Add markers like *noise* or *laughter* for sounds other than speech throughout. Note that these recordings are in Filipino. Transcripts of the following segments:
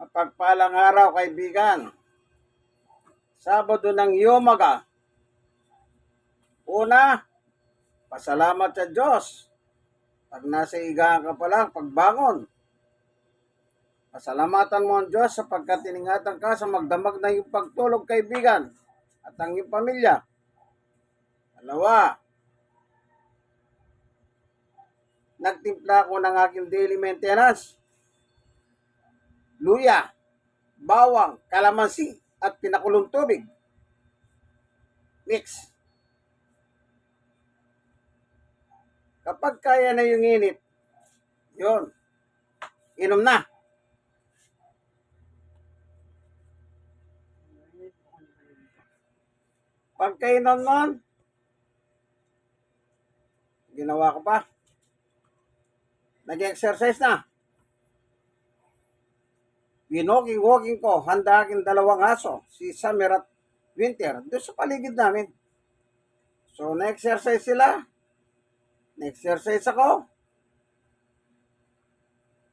Mapagpalang araw, kaibigan. Sabado ng Yomaga. Una, pasalamat sa Diyos. Pag nasa higaan ka pa lang, pagbangon. Pasalamatan mo ang Diyos sapagkat tiningatan ka sa magdamag na iyong pagtulog, kaibigan, at ang iyong pamilya. Dalawa, nagtimpla ako ng aking daily maintenance. Luya, bawang, kalamansi, at pinakulong tubig. Mix. Kapag kaya na yung init, yun, inom na. Pagkainom nun, ginawa ko pa. Nag-exercise na. Winoging-woging ko, handa aking dalawang aso, si Summer at Winter, doon sa paligid namin. So, na-exercise sila. Na-exercise ako.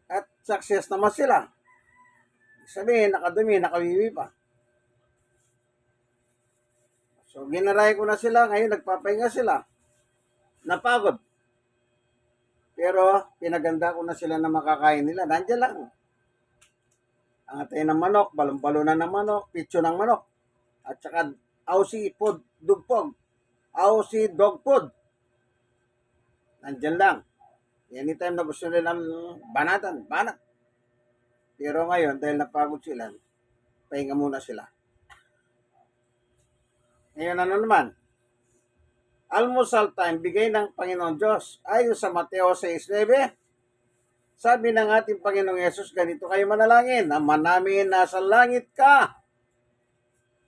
At success naman sila. Sabihin, nakadumi, nakawiwi pa. So, ginaray ko na sila. Ngayon, nagpapahinga sila. Napagod. Pero, pinaganda ko na sila na makakain nila. Nandiyan lang. Ang atay ng manok, balon-balonan ng manok, pitso ng manok. At saka, ausi food, dugpog. Ausi dog food. Nandiyan lang. Anytime na gusto nilang banatan, banat. Pero ngayon, dahil napagod sila, pahinga muna sila. Ngayon ano naman? Almusal time, bigay ng Panginoon Diyos. Ayon sa Mateo 6.9, sabi ng ating Panginoong Yesus, ganito kayo manalangin, Ama namin nasa langit ka.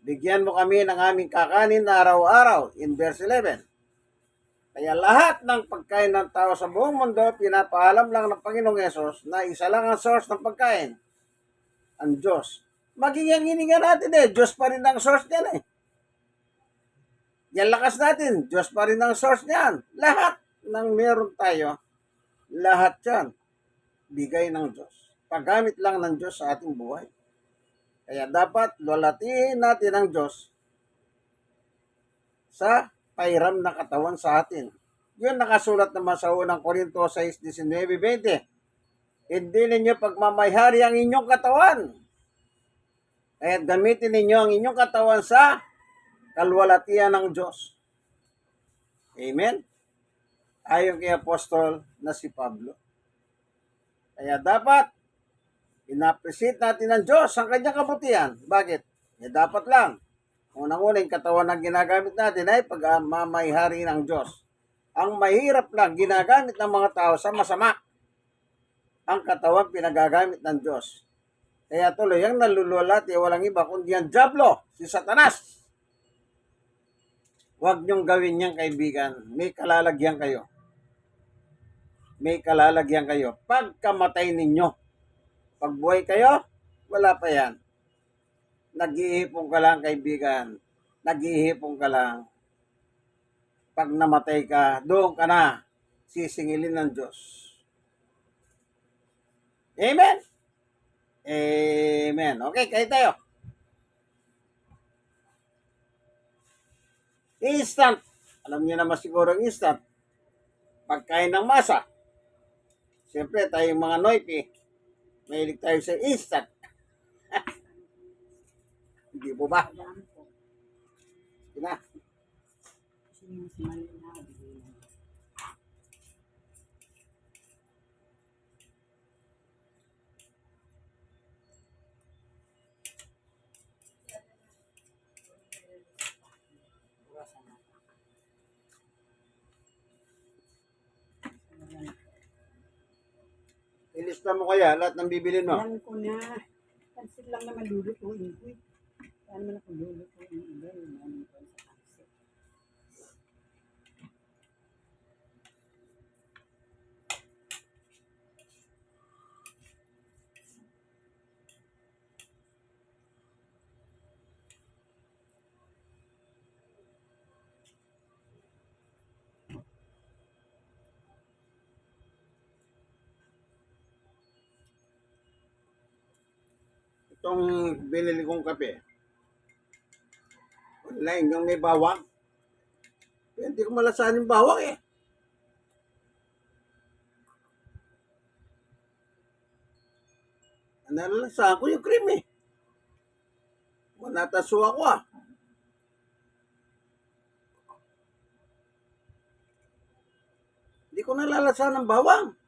Bigyan mo kami ng aming kakanin na araw-araw. In verse 11. Kaya lahat ng pagkain ng tao sa buong mundo, pinapaalam lang ng Panginoong Yesus na isa lang ang source ng pagkain. Ang Diyos. Maging ang hininga natin eh. Diyos pa rin ang source niyan eh. Yan lakas natin. Diyos pa rin ang source niyan. Lahat ng meron tayo, lahat yan, bigay ng Diyos. Paggamit lang ng Diyos sa ating buhay. Kaya dapat lulatiin natin ang Diyos sa pairam na katawan sa atin. Yun nakasulat naman sa unang Korinto 6, 19, 20. Hindi ninyo pagmamayari ang inyong katawan. Kaya gamitin ninyo ang inyong katawan sa kalwalatian ng Diyos. Amen? Ayon kay Apostol na si Pablo. Kaya dapat, ina-appreciate natin ng Diyos ang kanyang kabutihan. Bakit? Eh, dapat lang. Unang-una, yung katawan na ginagamit natin ay pagmamayari ng Diyos. Ang mahirap lang, ginagamit ng mga tao sa masama. Ang katawan pinagagamit ng Diyos. Kaya tuloy, ang nalululat, eh, walang iba kundi ang Diablo, si Satanas. Huwag niyong gawin yan, kaibigan. May kalalagyan kayo. May kalalagyan kayo. Pagkamatay ninyo, pag buhay kayo, wala pa yan. Nag-iipon ka lang, kaibigan. Nag-iipon ka lang. Pag namatay ka, doon ka na sisingilin ng Diyos. Amen? Amen. Okay, kayo tayo. Instant. Alam niyo naman siguro ang instant. Pagkain ng masa. Siyempre, tayong mga noipi, mahilig tayo sa instant. *laughs* Hindi po ba? Sige na. Kasi yung Ilista mo kaya lahat ng bibilin mo. Alam ko na. Pansit lang naman lulutuin ko. Saan man ako lulutuin iba yung namin Itong binili kong kape. Online, yung may bawang. Kaya hindi ko malasahan yung bawang eh. Nalalasahan ko yung cream eh. Manataso ako ah. Hindi ko nalalasahan ng bawang.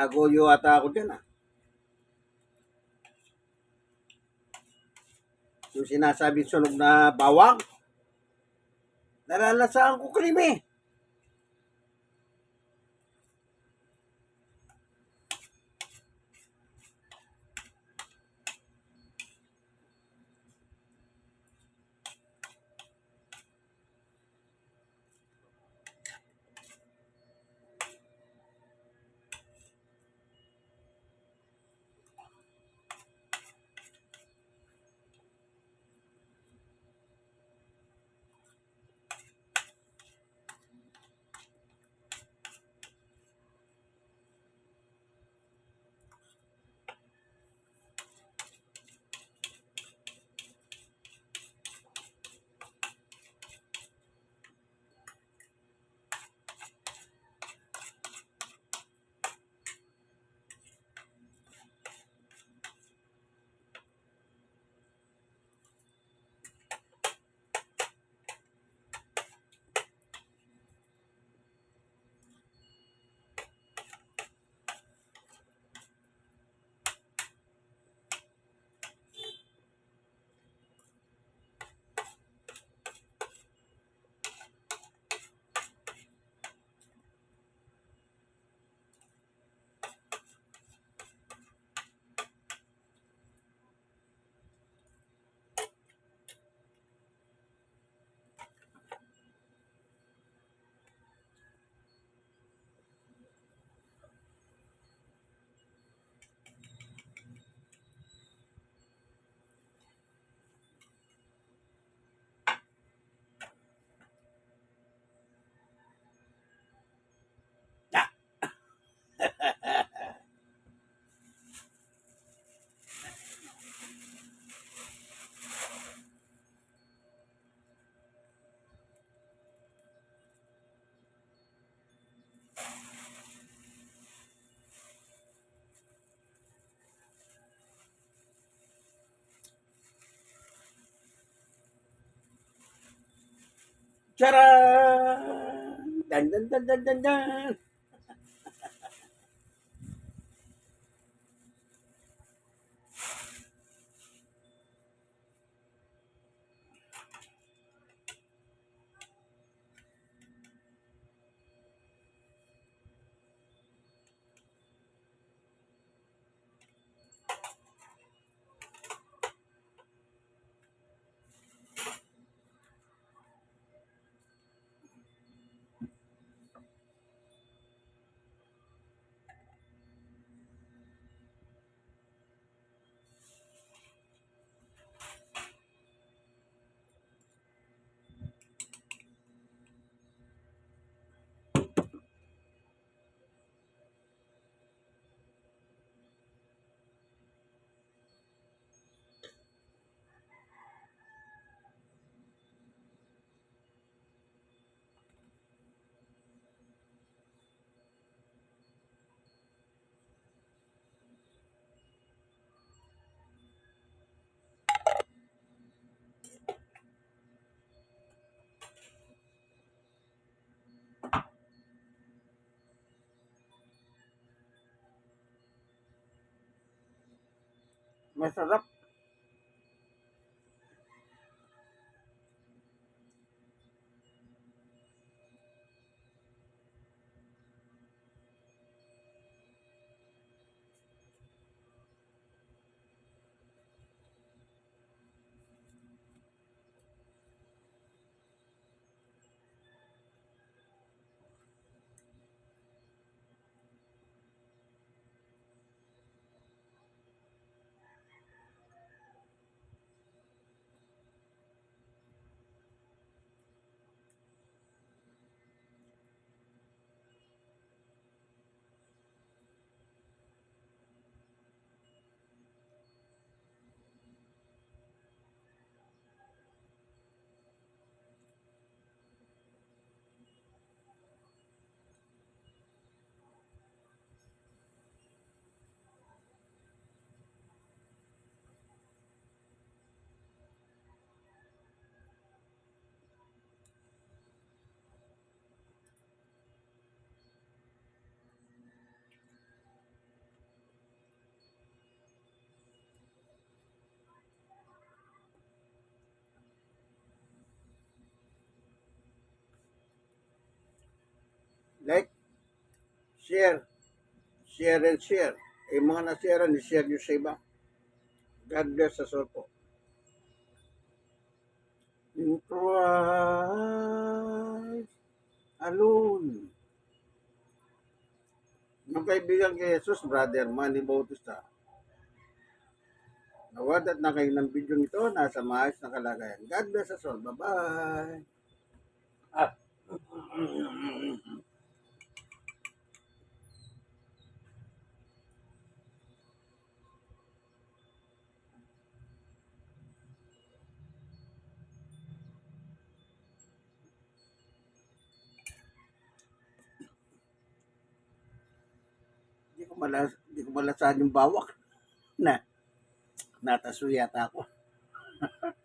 Nagoyo ata ako dyan ah. Yung sinasabing sunog na bawang. Nalalasahan ko cream Ta-da! Dun, dun, dun, dun, dun, dun. मैं sir share, share and share. Eh, mga na-share, ni-share nyo sa iba. God bless us all po. In Christ alone. Yung kaibigan kay Jesus, Brother Manny Bautista. Nawadat na kayo ng video nito, nasa maayos na kalagayan. God bless us all. Bye-bye. Ah. *laughs* malas, hindi ko malasahan yung bawak na natasuy yata ako. *laughs*